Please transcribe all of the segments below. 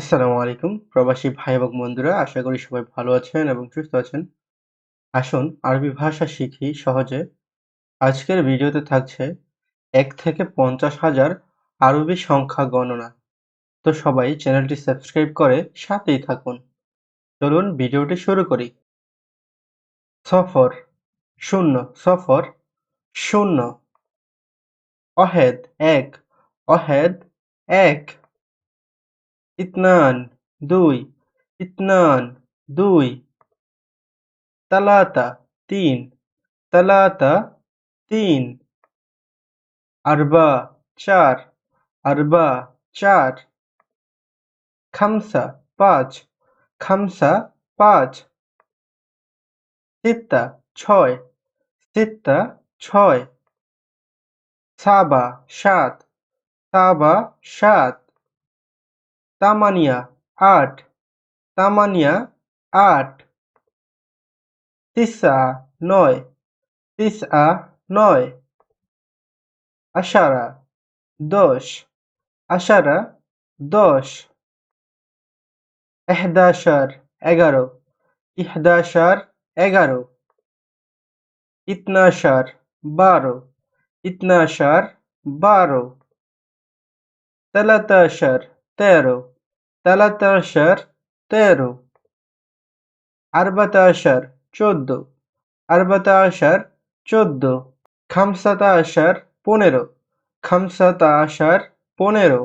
আসসালামু আলাইকুম, প্রবাসী ভাই এবং বন্ধুরা। আশা করি সবাই ভালো আছেন এবং সুস্থ আছেন। আসুন আরবি ভাষা শিখি সহজে। আজকের ভিডিওতে থাকছে এক থেকে পঞ্চাশ হাজার আরবি সংখ্যা গণনা। তো সবাই চ্যানেলটি সাবস্ক্রাইব করে সাথেই থাকুন। চলুন ভিডিওটি শুরু করি। সফর, শূন্য সফর, শূন্য। অহেদ, এক। অহেদ, এক। ইতনান, দুই। ইতনান, দুই। তালাতা, তিন। তালাতা, তিন। আরবা, চার। আরবা, চার। খামসা, পাঁচ। খামসা, পাঁচ। সিত্তা, ছয়। সিত্তা, ছয়। সাবা, সাত। সাবা, সাত। তামানিয়া, আট। তামানিয়া, আট। তিসা, নয়। তিসা, নয়। আশারা, দশ। আশারা, দশ। এহদাশার, এগারো। ইহদাশার, এগারো। ইতনাশার, বারো। ইতনাশার, বারো। তেলাতাশার তেরো। তেলাতাশার তেরো। আরবাতাশার চোদ্দ। আরবাতাশার চোদ্দ। খামসাতা আশার পনেরো। খামসাতা আশার পনেরো।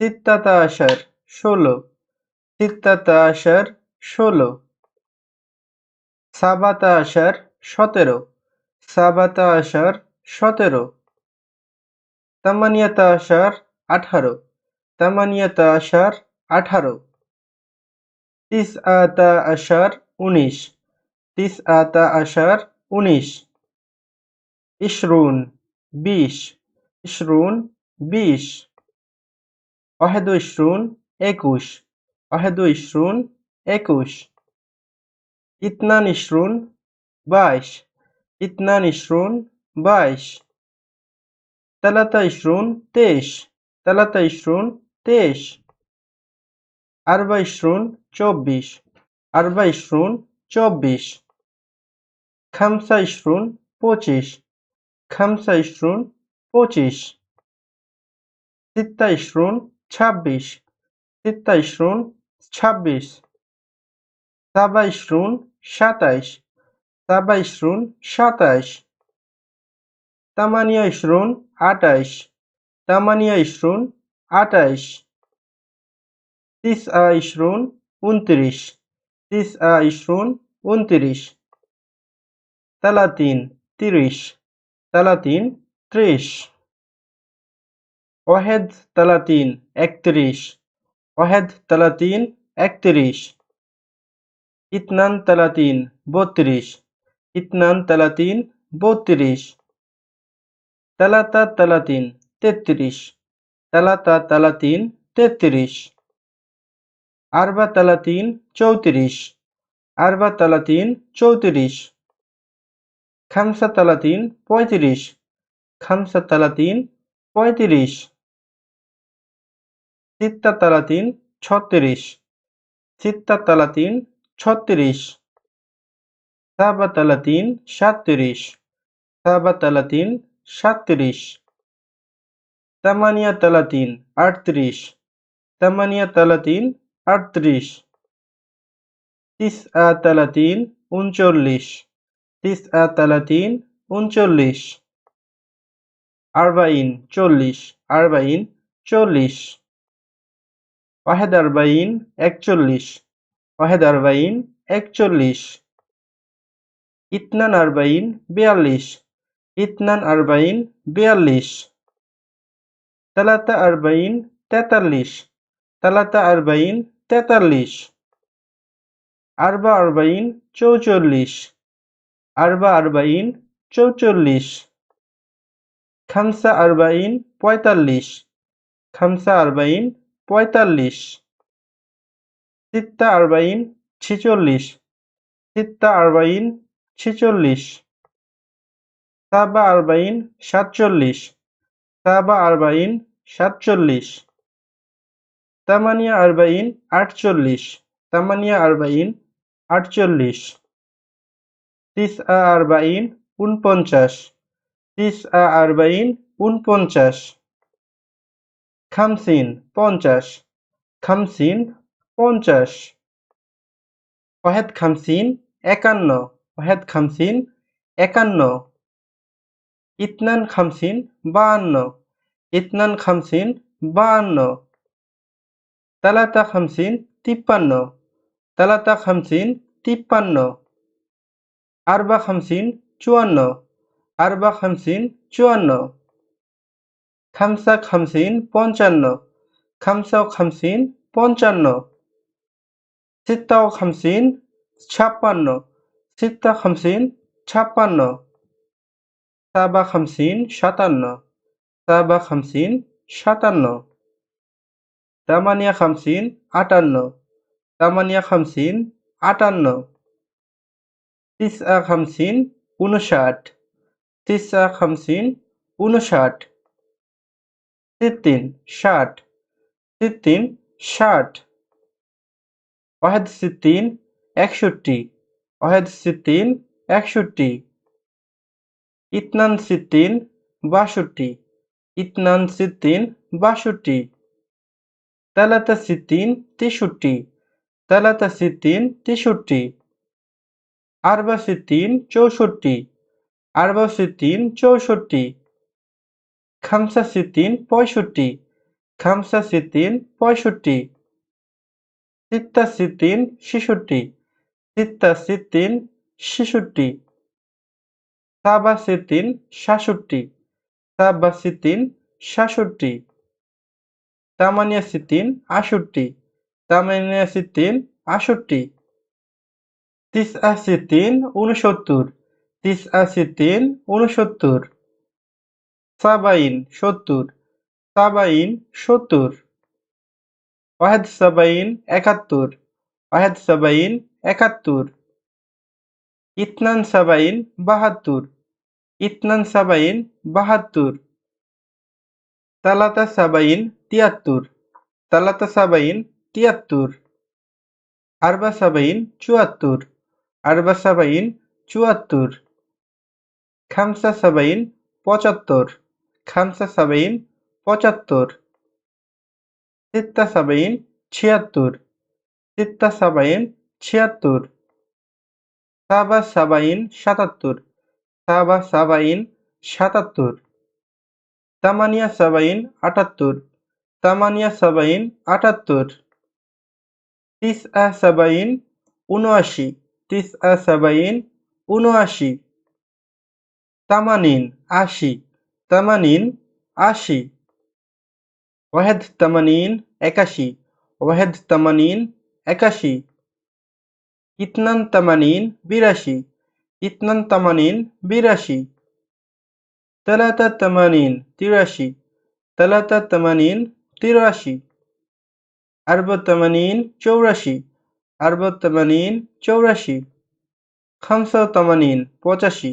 সিত্তাতা আশার ষোলো। সিত্তাতা আশার ষোলো। সাবাতা আশার সতেরো। সাবাতা আশার সতেরো। তামানিয়াতা আশার আঠারো। তামানিয়াতা আশার আঠারো। তিস আতা আশার উনিশ। তিস আতা আশার উনিশ। ইশরুন বিশ। ইশরুন বিশ। অহেদ ইশরুন একুশ। অহেদ ইশরুন একুশ। ইতনান ইশরুন বাইশ। ইতনান ইশরুন বাইশ। তালাতা ইশরুন তেইশ। তালাতা ইশরুন তেইশ। আরবা ইশরুন চব্বিশ। আরবা ইশরুন চব্বিশ। খামসা ইশরুন পঁচিশ। খামসা ইশরুন পঁচিশ। সিত্তা ইশরুন ছাব্বিশ। সিত্তা ইশরুন ছাব্বিশ। সাবা ইশরুন সাতাইশ। সাবা ইশরুন সাতাইশ। তামানিয়া ইশরুন আটাইশ। তামানিয়া ইশরুন আটাইশ তিস আ ইশরুন উনত্রিশ তিস আ ইশরুন উনত্রিশ তালাতিন তিরিশ তালাতিন ত্রিশ, ওয়াহেদ তালাতিন একত্রিশ, ওয়াহেদ তালাতিন একত্রিশ, ইতনান তালাতিন বত্রিশ, ইতনান তালাতিন বত্রিশ তালাতা তালাতিন তেত্রিশ তালাতা তালাতিন তেত্রিশ। আরবা তালাতিন চৌত্রিশ। আরবা তালাতিন চৌত্রিশ। খামসা তালাতিন পঁয়ত্রিশ। খামসা তালাতিন পঁয়ত্রিশ। সিত্তা তালাতিন ছত্রিশ। সিত্তা তালাতিন ছত্রিশ। সাবা তালাতিন সাতত্রিশ সাবা তালাতিন সাতত্রিশ তামানিয়া তালাতিন আটত্রিশ। তামানিয়া তালাতিন আটত্রিশ। তিস আ তালাতিন উনচল্লিশ। তিস আ তালাতিন উনচল্লিশ। আরবাইন চল্লিশ। আরবাইন চল্লিশ। ওয়াহেদ আরবাইন একচল্লিশ। ওয়াহেদ আরবাইন একচল্লিশ। ইতনান আরবাইন বিয়াল্লিশ। ইতনান আরবাইন বিয়াল্লিশ। তালাতা আরবাইন তেতাল্লিশ। তালাতা আরবাইন তেতাল্লিশ। আরবা আরবাইন চৌচল্লিশ। আরবা আরবাইন চৌচল্লিশ। খামসা আরবাইন পঁয়তাল্লিশ। খামসা আরবাইন পঁয়তাল্লিশ। সিত্তা আরবাইন ছিচল্লিশ। সিত্তা আরবাইন ছিচল্লিশ। সাবা আরবাইন সাতচল্লিশ। সাবা আরবাইন সাতচল্লিশ। তামানিয়া আরবাইন আটচল্লিশ। তামানিয়া আরবাইন আটচল্লিশ। তিস আ আরবাইন উনপঞ্চাশ তিস আ আরবাইন উনপঞ্চাশ খামসিন পঞ্চাশ। খামসিন পঞ্চাশ। ওয়াহেদ খামসিন একান্ন। ওয়াহেদ খামসিন একান্ন। ইতনান খামসিন বাহান্ন। ইতনান খামসিন বাহান্ন। তালাতা খামসিন তিপ্পান্ন। তালাতা খামসিন তিপ্পান্ন। আরবা খামসিন চুয়ান্ন। আরবা খামসিন চুয়ান্ন। খামসা খামসিন পঞ্চান্ন। খামসা খামসিন পঞ্চান্ন। সিত্তাও খামসিন ছাপ্পান্ন। সিত্তা খামসিন ছাপ্পান্ন। সাবা খামসিন সাতান্ন। সাবা খামসিন সাতান্ন। তামানিয়া খামসিন আটান্ন। তামানিয়া খামসিন আটান্ন। তিসা খামসিন উনষাট তিসা খামসিন উনষাট সিত্তিন ষাট। সিত্তিন ষাট। ওয়াহেদ সিত্তিন একষট্টি। ওয়াহেদ সিত্তিন একষট্টি। ইতনান সিত্তিন বাষট্টি। ইতনান সিত্তিন বাষট্টি। তালাতা সিত্তিন তেষট্টি। তালাতা সিত্তিন তেষট্টি। আরবা সিত্তিন চৌষট্টি। আরবা সিত্তিন চৌষট্টি। খামসা সিত্তিন পঁয়ষট্টি। খামসা সিত্তিন পঁয়ষট্টি। সিত্তা সিত্তিন ছেষট্টি। সিত্তা সিত্তিন ছেষট্টি। সাবা সিত্তিন সাতষট্টি। সাবা সিত্তিন সাতষট্টি। তামানিয়া সিত্তিন আষট্টি তামানিয়া সিত্তিন আষট্টি তিসআ সিত্তিন উনসত্তর তিসআ সিত্তিন উনসত্তর সাবাইন সত্তর। সাবাইন সত্তর। ওয়াহেদ সাবাইন একাত্তর। ওয়াহেদ সাবাইন একাত্তর। ইতনান সাবাইন বাহাত্তর। ইতনান সাবাইন বাহাত্তর। তালাতা সাবাইন তিয়াত্তর। তালাতা সাবাইন তিয়াত্তর। আরবা সাবাইন চুয়াত্তর। আরবা সাবাইন চুয়াত্তর। খামসা সাবাইন পঁচাত্তর। খামসা সাবাইন পঁচাত্তর। সিত্তা সাবাইন ছিয়াত্তর। সিত্তা সাবাইন ছিয়াত্তর। সাবা সাবাইন সাতাত্তর। সাবা সাবাইন সাতাত্তর। তামানিয়া সাবাইন আটাত্তর। তামানিয়া সাবাইন আটাত্তর। তিস আ সাবাইন উনআশি তিস আ সাবাইন উনআশি তামানিন আশি। তামানিন আশি। ওয়াহেদ তামানিন একাশি। ওয়াহেদ তামানিন একাশি। ইতনান তামানিন বিরাশি। ইতনান তামানিন বিরাশি। তালাতা তামানিন তিরাশি। তালাতা তামানিন তিরাশি। আরব তামানিন চৌরাশি। আরব তামানিন চৌরাশি। খামসা তামানিন পঁচাশি।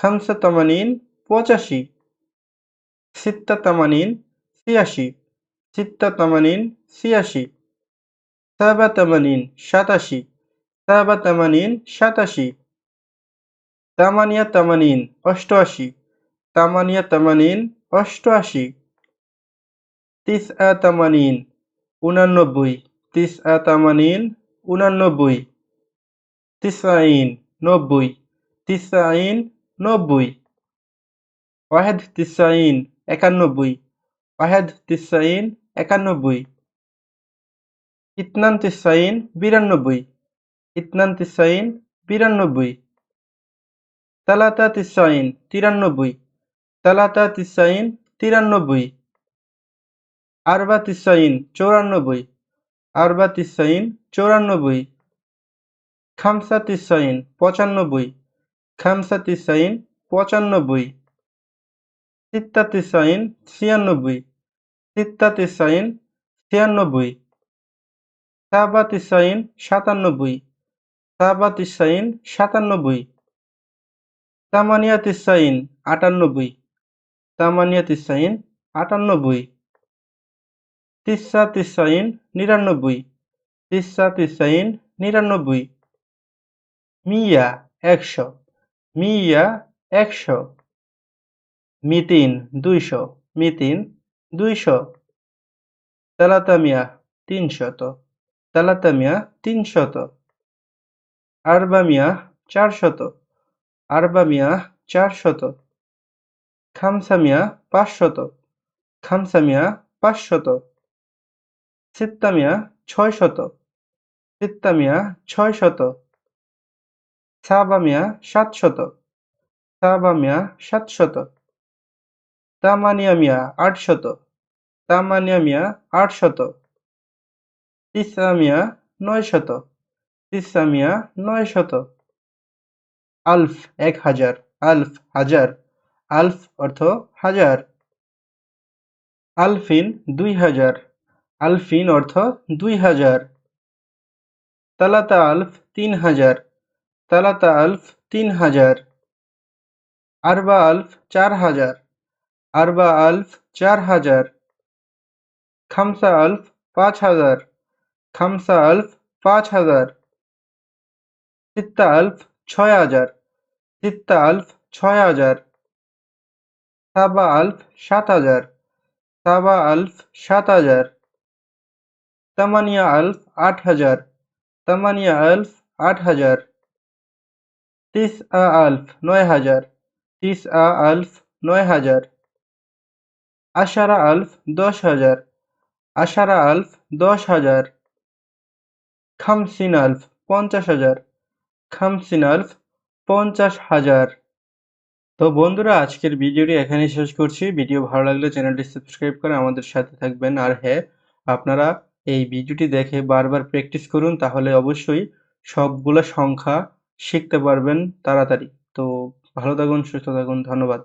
খামসা তামানিন পঁচাশি। সিত্তা তামানিন ছিয়াশি। সিত্তা তামানিন ছিয়াশি। সাবা তামানিন সাতাশি। সাবা তামানিন সাতাশি। তামানিয়া তামানিন, অষ্টআশি। তামানিয়া তামানিন, অষ্টআশি। তিস আ তামানিন উনানব্বই তিস আ তামানিন উনানব্বই তিসাইন নব্বই। তিসাইন নব্বই। ওয়াহেদ তিসাইন একানব্বই। ওয়াহেদ তিসাইন একানব্বই। ইতনান তিসাইন বিরানব্বই। ইতনান তিসাইন বিরানব্বই। তালাতা তিসাইন তিরানব্বই। তালাতা তিসাইন তিরানব্বই। আরবা তিসাইন চৌরানব্বই। আরবা তিসাইন চৌরানব্বই। খামসা তিসাইন পঁচানব্বই। খামসা তিসাইন পঁচানব্বই। সিত্তা তিসাইন ছিয়ানব্বই। সিত্তা তিসাইন ছিয়ানব্বই। সাবা তিসাইন সাতানব্বই। সাবা তিসাইন সাতানব্বই। তামানিয়া তিসাইন আটানব্বই তামানিয়া তিসাইন আটানব্বই তিসা তিসাইন নিরানব্বই তিসা তিসাইন নিরানব্বই মিয়া, একশো। মিয়া, একশো। মিতিন, দুইশো। মিতিন, দুইশো। তালাতামিয়া, তিনশত। তালাতামিয়া, তিনশত। আরবামিয়া, চারশত। আরবামিয়া চারশত। খামসামিয়া পাঁচশত। খামসামিয়া পাঁচশত। সিত্তামিয়া ছয়শত। সিত্তামিয়া ছয়শত। সাবামিয়া সাতশত। সাবামিয়া সাতশত। তামানিয়া মিয়া আটশত। তামানিয়া মিয়া আটশত। তিসামিয়া নয়শত। তিসামিয়া নয়শত। আলফ এক হাজার, আলফ হাজার, আলফ অর্থ হাজার। আলফিন দুই হাজার, আলফিন অর্থ দুই হাজার। তালাতা আলফ তিন হাজার, তালাতা আলফ তিন হাজার। আরবা আলফ চার হাজার, আরবা আলফ চার হাজার। খামসা আলফ পাঁচ হাজার, খামসা আলফ পাঁচ হাজার। সিত্তা আলফ ছয় হাজার। সিত্তা আলফ ছয় হাজার। সাবা আলফ সাত হাজার। সাবা আলফ সাত হাজার। তামানিয়া আলফ আট হাজার। তামানিয়া আলফ আট হাজার। তিস আ আলফ নয় হাজার। তিস আ আলফ নয় হাজার। আশারা আলফ দশ হাজার। আশারা আলফ দশ হাজার। খামসিন আলফ পঞ্চাশ হাজার। খামসিন আলফ পঞ্চাশ হাজার। তো বন্ধুরা, আজকের ভিডিওটি এখানেই শেষ করছি। ভিডিও ভালো লাগলে চ্যানেলটি সাবস্ক্রাইব করে আমাদের সাথে থাকবেন। আর হ্যাঁ আপনারা এই ভিডিওটি দেখে বারবার প্র্যাকটিস করুন, তাহলে অবশ্যই সবগুলো সংখ্যা শিখতে পারবেন তাড়াতাড়ি। তো ভালো থাকুন, সুস্থ থাকুন, ধন্যবাদ।